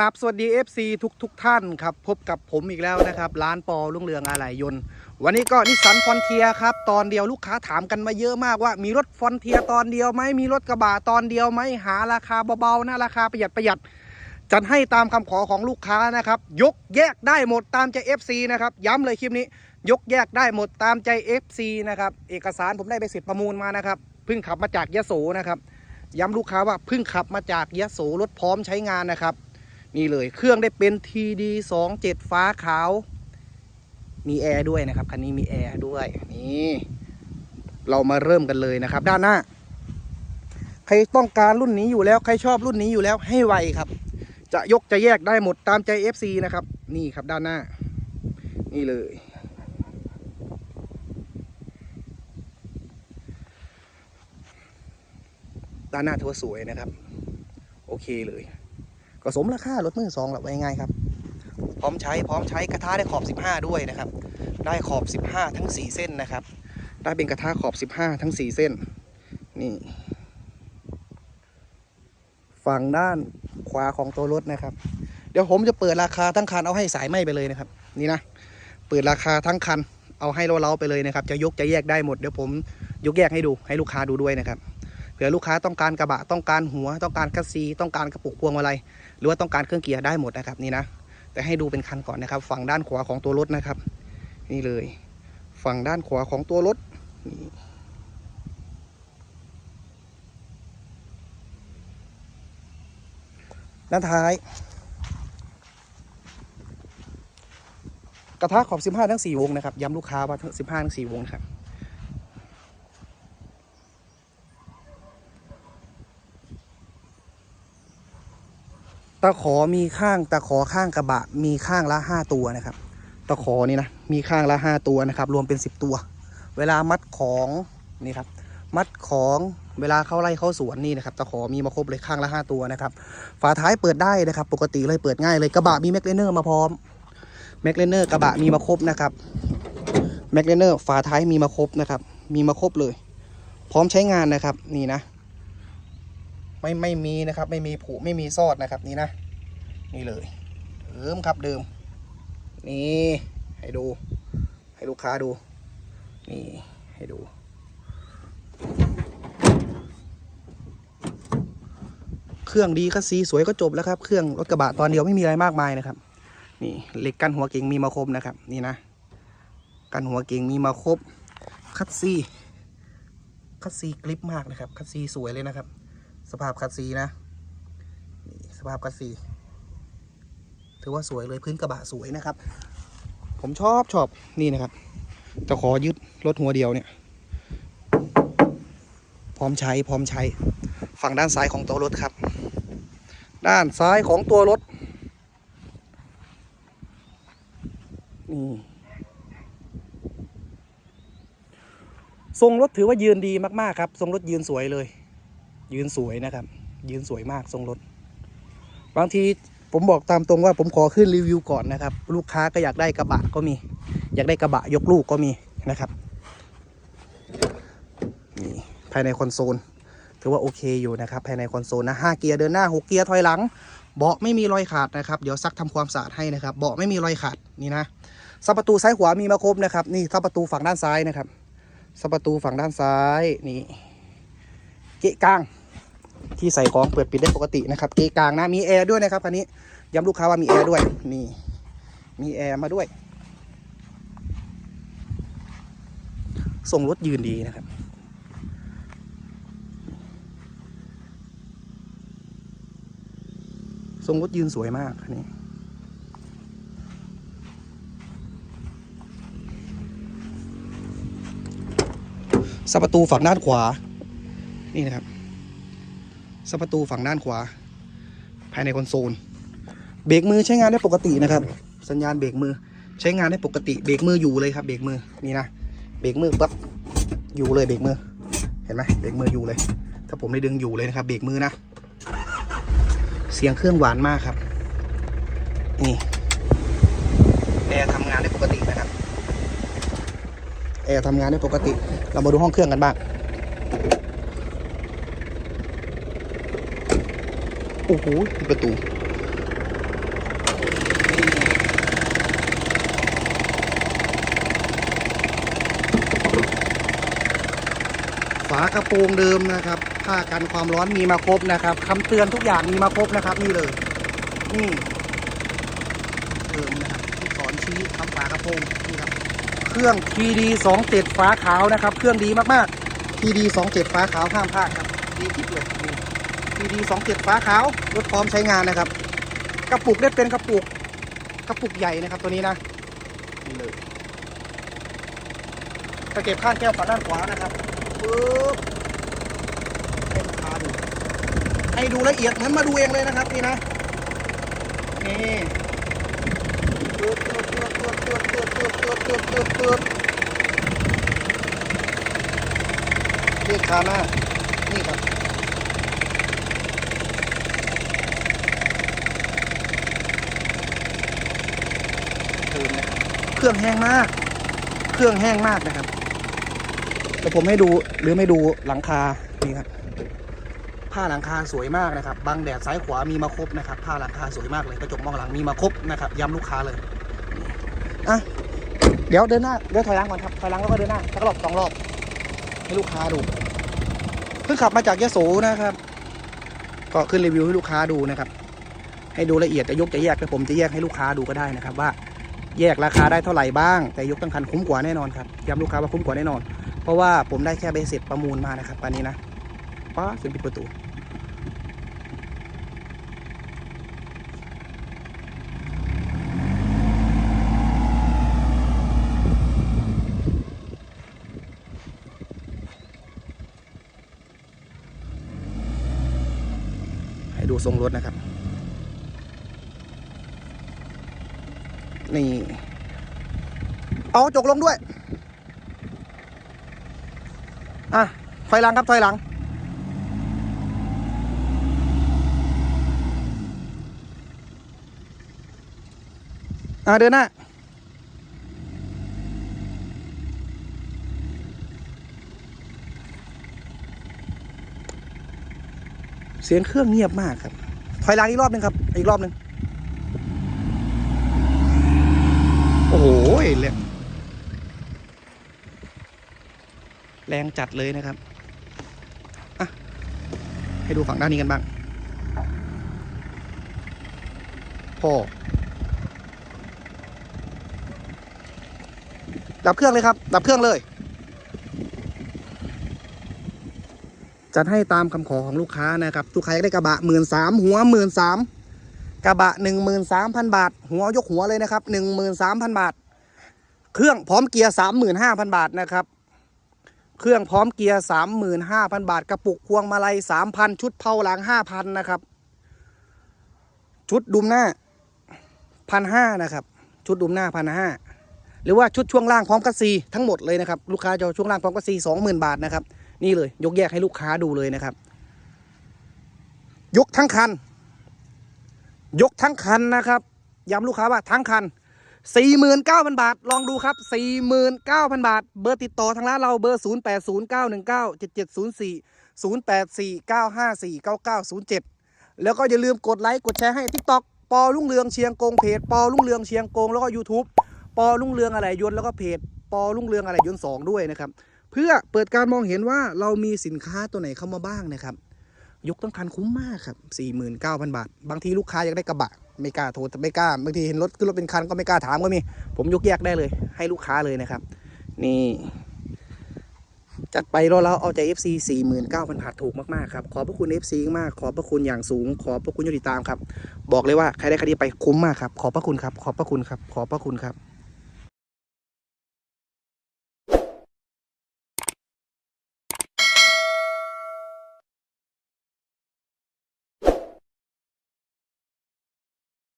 รับสวัสดี FC ทุกทุกท่านครับพบกับผมอีกแล้วนะครับ ร้านปอลุงเรืองอะไหล่ยนต์ วันนี้ก็นิสสันฟอนเทียครับตอนเดียวลูกค้าถามกันมาเยอะมากว่า มีรถฟอนเทียตอนเดียวไหมมีรถกระบะตอนเดียวไหมหาราคาเบาๆนะราคาประหยัดประหยัดจัดให้ตามคำขอของลูกค้านะครับ ยกแยกได้หมดตามใจ FC นะครับย้ำเลยคลิปนี้ ยกแยกได้หมดตามใจ FC นะครับเอกสารผมได้ไปสิทธิ์ประมูลมานะครับเพิ่งขับมาจากยะโสนะครับย้ำลูกค้าว่าเพิ่งขับมาจากยะโสรถพร้อมใช้งานนะครับ นี่เลยเครื่องได้เป็น TD 2 7 ฟ้าขาว มีแอร์ด้วยนะครับ คันนี้มีแอร์ด้วย นี่ เรามาเริ่มกันเลยนะครับ ด้านหน้า ใครต้องการรุ่นนี้อยู่แล้ว ใครชอบรุ่นนี้อยู่แล้วให้ไวครับ จะยกจะแยกได้หมดตามใจ FC นะครับ นี่ครับด้านหน้า นี่เลยด้านหน้าถือว่าสวยนะครับ โอเคเลย ก็สมราคารถมือสองแหละไว้ง่ายครับ พร้อมใช้พร้อมใช้กระทะได้ขอบ 15 ด้วยนะครับ ได้ขอบ 15 ทั้ง 4 เส้นนะครับ ได้เป็นกระทะขอบ 15 ทั้ง 4 เส้น นี่ ฝั่งด้านขวาของตัวรถนะครับ เดี๋ยวผมจะเปิดราคาทั้งคันเอาให้สายไหมไปเลยนะครับ นี่นะ เปิดราคาทั้งคันเอาให้เราๆไปเลยนะครับ จะยกจะแยกได้หมดเดี๋ยวผมยกแยกให้ดูให้ลูกค้าดูด้วยนะครับ เผื่อลูกค้าต้องการกระบะต้องการหัว ต้องการคัสซีต้องการกระปุกพวงมาลัยหรือว่าต้องการเครื่องเกียร์ได้หมดนะครับนี่นะแต่ให้ดูเป็นคันก่อนนะครับ ฝั่งด้านขวาของตัวรถนะครับ นี่เลย ฝั่งด้านขวาของตัวรถนี่ด้านท้าย กระทะขอบ 15 ทั้ง 4 วงนะครับ ย้ำลูกค้าว่าทั้ง 15 ทั้ง 4 วงครับ ตะขอมีข้างตะขอข้างกระบะ มีข้างละห้าตัวนะครับ ตะขอนี่นะมีข้างละห้าตัวนะครับ รวมเป็นสิบตัว เวลามัดของนี่ครับ มัดของเวลาเข้าไล่เข้าสวนนี่นะครับตะขอมีมาครบเลยข้างละห้าตัวนะครับ ฝาท้ายเปิดได้นะครับ ปกติเลยเปิดง่ายเลยกระบะมีแม็กเลเนอร์มาพร้อมแม็กเลเนอร์กระบะมีมาครบนะครับแม็กเลเนอร์ฝาท้ายมีมาครบนะครับ มีมาครบเลย พร้อมใช้งานนะครับนี่นะ ไม่ไม่มีนะครับ ไม่มีผุไม่มีซอดนะครับนี่นะ นี่เลยเดิมครับเดิม นี่ให้ดู ให้ลูกค้าดู นี่ให้ดู เครื่องดีคัสซีสวยก็จบแล้วครับ เครื่องรถกระบะตอนเดียวไม่มีอะไรมากมายนะครับ นี่เหล็กกันหัวเก่งมีมาครบนะครับ นี่นะกันหัวเก่งมีมาครบคัสซีคัสซีกริปมากนะครับ คัสซีสวยเลยนะครับ สภาพคัสซีนะนี่สภาพคัสซีถือว่าสวยเลยพื้นกระบะสวยนะครับ ผมชอบชอบนี่นะครับจะขอยึดรถหัวเดียวเนี่ย พร้อมใช้พร้อมใช้ ฝั่งด้านซ้ายของตัวรถครับ ด้านซ้ายของตัวรถนี่ทรงรถถือว่ายืนดีมากๆครับ ทรงรถยืนสวยเลย ยืนสวยนะครับ ยืนสวยมากทรงรถ บางทีผมบอกตามตรงว่าผมขอขึ้นรีวิวก่อนนะครับ ลูกค้าก็อยากได้กระบะก็มี อยากได้กระบะยกลูกก็มีนะครับนี่ภายในคอนโซลถือว่าโอเคอยู่นะครับ ภายในคอนโซลนะห้าเกียร์เดินหน้าหกเกียร์ถอยหลัง เบาะไม่มีรอยขาดนะครับ เดี๋ยวซักทำความสะอาดให้นะครับ เบาะไม่มีรอยขาดนี่นะซับประตูซ้ายขวามีมาครบนะครับ นี่ซับประตูฝั่งด้านซ้ายนะครับซับประตูฝั่งด้านซ้ายนี่เกะกลาง ที่ใส่ของเปิดปิดได้ปกตินะครับเกกลางนะมีแอร์ด้วยนะครับคันนี้ย้ำลูกค้าว่ามีแอร์ด้วยนี่มีแอร์มาด้วยส่งรถยืนดีนะครับส่งรถยืนสวยมากคันนี้สับประตูฝั่งด้านขวา นี่นะครับ สับประตูฝั่งด้านขวา ภายในคอนโซล เบรกมือใช้งานได้ปกตินะครับ สัญญาณเบรกมือใช้งานได้ปกติ เบรกมืออยู่เลยครับเบรกมือนี่นะเบรกมือปั๊บอยู่เลยเบรกมือ เห็นไหมเบรกมืออยู่เลย ถ้าผมได้ดึงอยู่เลยนะครับ เบรกมือนะ เสียงเครื่องหวานมากครับ นี่แอร์ทำงานได้ปกตินะครับแอร์ทำงานได้ปกติ เรามาดูห้องเครื่องกันบ้าง อ้โหประตูฝากระโปรงเดิมนะครับ ผ้ากันความร้อนมีมาครบนะครับคำเตือนทุกอย่างมีมาครบนะครับ นี่เลยนี่เติมนะครับที่สอนชี้ทำฝากระโปรงนี่ครับเครื่อง TD 2 7ฟ้าขาวนะครับ เครื่องดีมากๆ TD 2 7ฟ้าขาวห้ามพลาดครับดีที่สุด ลยนี่ TD 27 ฟ้าขาว รถพร้อมใช้งานนะครับ กระปุกได้เป็นกระปุก กระปุกใหญ่นะครับตัวนี้นะนี่เลยตะเก็บข้างแก้วฝั่งด้านขวานะครับปึ๊บให้ลูกค้าดูให้ดูละเอียดเหมือนมาดูเองเลยนะครับนี่นะนี่ตึ๊ดตึ๊ดตึ๊ดตึ๊ดตึ๊ดตึ๊ดตึ๊ดตึ๊ดตึ๊ดตึ๊ดเรียกคาหน้านี่ครับ เติมนะค เครื่องแห้งมาก เครื่องแห้งมากนะครับเดี๋ยวผมให้ดูหรือไม่ดูหลังคานี่ครับผ้าหลังคาสวยมากนะครับบังแดดซ้ายขวามีมาครบนะครับ ผ้าหลังคาสวยมากเลยกระจกมองหลังมีมาครบนะครับย้ำลูกค้าเลยอะเดี๋ยวเดินหน้าเดี๋ยวถอยหลังก่อนครับถอยหลังแล้วก็เดินหน้าสักรอบสองรอบให้ลูกค้าดูเพิ่งขับมาจากยะโสนะครับ ก็ขึ้นรีวิวให้ลูกค้าดูนะครับ ให้ดูละเอียดจะยกจะแยกแต่ผมจะแยกให้ลูกค้าดูก็ได้นะครับ ว่า แยกราคาได้เท่าไหร่บ้าง แต่ยกตั้งคันคุ้มกว่าแน่นอนครับย้ำลูกค้าว่าคุ้มกว่าแน่นอน เพราะว่าผมได้แค่ใบเสร็จประมูลมานะครับอันนี้นะป้าเป็นปิดประตูให้ดูทรงรถนะครับ นี่ เอาจกลงด้วย อะถอยหลังครับถอยหลัง อะเดินหน้าเสียงเครื่องเงียบมากครับ ถอยหลังอีกรอบหนึ่งครับ อีกรอบหนึ่งโอ้โหแรงแรงจัดเลยนะครับอะให้ดูฝั่งด้านนี้กันบ้างพ่อดับเครื่องเลยครับ ดับเครื่องเลยจัดให้ตามคำขอของลูกค้านะครับลูกค้าอยากได้กระบะหมื่นสามหัวหมื่นสามกระบะหนึ่งหมื่นสามพันบาท หัวยกหัวเลยนะครับหนึ่งหมื่นสามพันบาท เครื่องพร้อมเกียร์สามหมื่นห้าพันบาทนะครับ เครื่องพร้อมเกียร์สามหมื่นห้าพันบาท กระปุกพวงมาลัยสามพันชุดเผาหลังห้าพันนะครับ ชุดดุมหน้าพันห้านะครับ ชุดดุมหน้าพันห้าหรือว่าชุดช่วงล่างพร้อมกัสซีทั้งหมดเลยนะครับ ลูกค้าจะช่วงล่างพร้อมกัสซีสองหมื่นบาทนะครับ นี่เลย ยกแยกให้ลูกค้าดูเลยนะครับ ยกทั้งคัน ยกทั้งคันนะครับย้ำลูกค้าว่าทั้งคัน 49,000 บาท ลองดูครับ 49,000 บาท เบอร์ติดต่อทางร้านเราเบอร์ 0809197704 0849549907 แล้วก็อย่าลืมกดไลค์กดแชร์ให้ TikTok ปอรุ่งเรืองเชียงกงเพจปอรุ่งเรืองเชียงกงแล้วก็ YouTube ปอรุ่งเรืองอะไรยนแล้วก็เพจปอรุ่งเรืองอะไรยนสองด้วยนะครับ เพื่อเปิดการมองเห็นว่าเรามีสินค้าตัวไหนเข้ามาบ้างนะครับ ยกตั้งคันคุ้มมากครับ 49,000 บาท บางทีลูกค้าอยากได้กระบะ ไม่กล้าโทรไม่กล้า บางทีเห็นรถขึ้นรถเป็นคันก็ไม่กล้าถามก็มี ผมยกแยกได้เลย ให้ลูกค้าเลยนะครับ นี่ จัดไปรอเราเอาใจ FC 49,000บาทถูกมากๆครับ ขอบพระคุณ FC มาก ขอบพระคุณอย่างสูง ขอบพระคุณที่ติดตามครับ บอกเลยว่าใครได้คดีไปคุ้มมากครับ ขอบพระคุณครับ ขอบพระคุณครับ ขอบพระคุณครับ